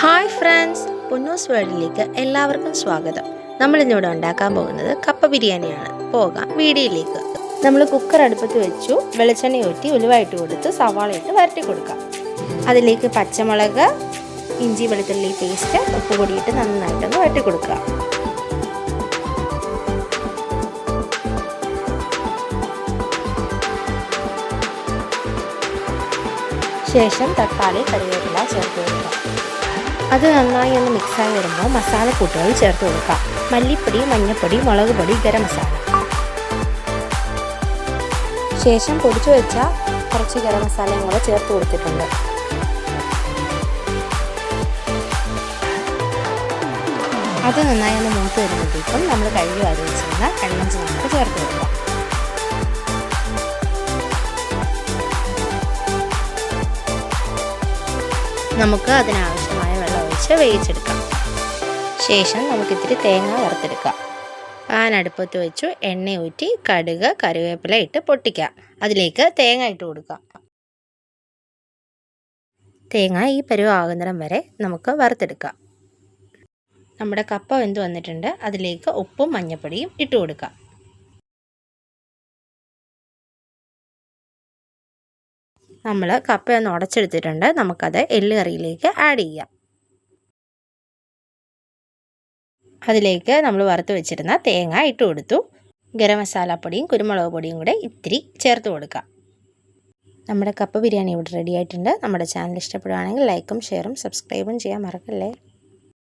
Hi friends Ponnoos വേൾഡിലേക്ക് എല്ലാവർക്കും സ്വാഗതം. നമ്മൾ ഇന്നിവിടെ ഉണ്ടാക്കാൻ പോകുന്നത് കപ്പ ബിരിയാണിയാണ്. പോകാം വീഡിയോയിലേക്ക്. നമ്മൾ കുക്കർ അടുപ്പത്ത് വെച്ചു വെളിച്ചെണ്ണ ഊറ്റി ഉലുവായിട്ട് കൊടുത്ത് സവാള ഇട്ട് വരട്ടി കൊടുക്കാം. അതിലേക്ക് പച്ചമുളക് ഇഞ്ചി വെളുത്തുള്ളി പേസ്റ്റ് ഉപ്പ് പൊടിയിട്ട് നന്നായിട്ടൊന്ന് വരട്ടി കൊടുക്കുക. ശേഷം തക്കാളി കറിവേപ്പില ചേർത്ത് കൊടുക്കുക അത് നന്നായി ഒന്ന് മിക്സായി വരുമ്പോൾ മസാല മസാലക്കൂട്ടുകൾ ചേർത്ത് കൊടുക്കാം മല്ലിപ്പൊടി മഞ്ഞൾപ്പൊടി മുളക് പൊടി ഗരം മസാല ശേഷം പൊടിച്ചു വെച്ച കുറച്ച് ഗരം മസാലയും കൂടെ ചേർത്ത് കൊടുത്തിട്ടുണ്ട്. അത് നന്നായി ഒന്ന് മൂത്ത് വരുമ്പോഴത്തേക്കും നമ്മൾ കഴുകി വാരി വെച്ചിരുന്ന കണ്ണഞ്ചി നമുക്ക് ചേർത്ത് കൊടുക്കാം നമുക്ക് അതിനാവശ്യമായ ഒഴിച്ച് വേവിച്ചെടുക്കാം. ശേഷം നമുക്കിത്തിരി തേങ്ങ വറുത്തെടുക്കാം. പാൻ അടുപ്പത്ത് വെച്ചു എണ്ണ ഊറ്റി കടുക് കറിവേപ്പില ഇട്ട് പൊട്ടിക്കാം അതിലേക്ക് തേങ്ങ ഇട്ട് കൊടുക്കാം. തേങ്ങ ഈ പരുവാകുന്നിടം വരെ നമുക്ക് വറുത്തെടുക്കാം. നമ്മുടെ കപ്പ വെന്ത് വന്നിട്ടുണ്ട്. അതിലേക്ക് ഉപ്പും മഞ്ഞപ്പൊടിയും ഇട്ട് കൊടുക്കാം. നമ്മൾ കപ്പ ഒന്ന് ഉടച്ചെടുത്തിട്ടുണ്ട്. നമുക്കത് എല്ലുകറിയിലേക്ക് ആഡ് ചെയ്യാം. അതിലേക്ക് നമ്മൾ വറുത്ത് വെച്ചിരുന്ന തേങ്ങ ഇട്ട് കൊടുത്തു. ഗരം മസാലപ്പൊടിയും കുരുമുളക് പൊടിയും കൂടെ ഇത്തിരി ചേർത്ത് കൊടുക്കുക നമ്മുടെ കപ്പ് ബിരിയാണി ഇവിടെ റെഡി ആയിട്ടുണ്ട്. നമ്മുടെ ചാനൽ ഇഷ്ടപ്പെടുകയാണെങ്കിൽ ലൈക്കും ഷെയറും സബ്സ്ക്രൈബും ചെയ്യാൻ മറക്കല്ലേ?